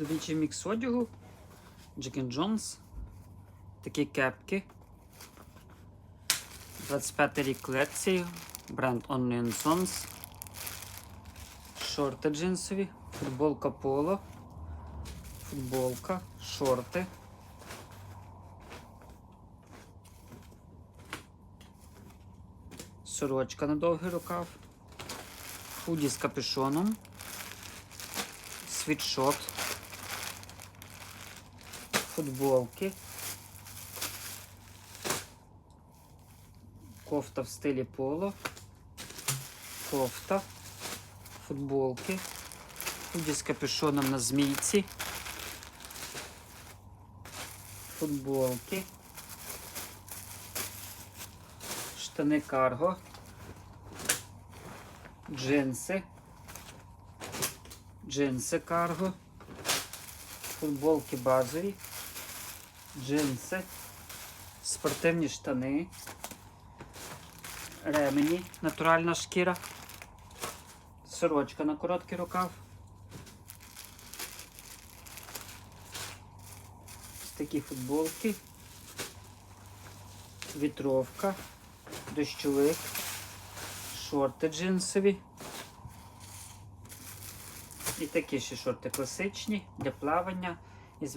Чоловічий мікс одягу. Джекен Джонс. Такі кепки. 25 рік колекції. Бренд Only Sons. Шорти джинсові. Футболка поло. Футболка. Шорти. Сорочка на довгий рукав. Худі з капюшоном. Світшот. Футболки. Кофта в стилі поло. Кофта. Футболки. Худі з капюшоном на змійці. Футболки. Штани карго. Джинси. Джинси карго. Футболки базові. Джинси. Спортивні штани. Ремені. Натуральна шкіра. Сорочка на короткий рукав. Ось такі футболки. Вітровка. Дощовик. Шорти джинсові. І такі ще шорти класичні для плавання.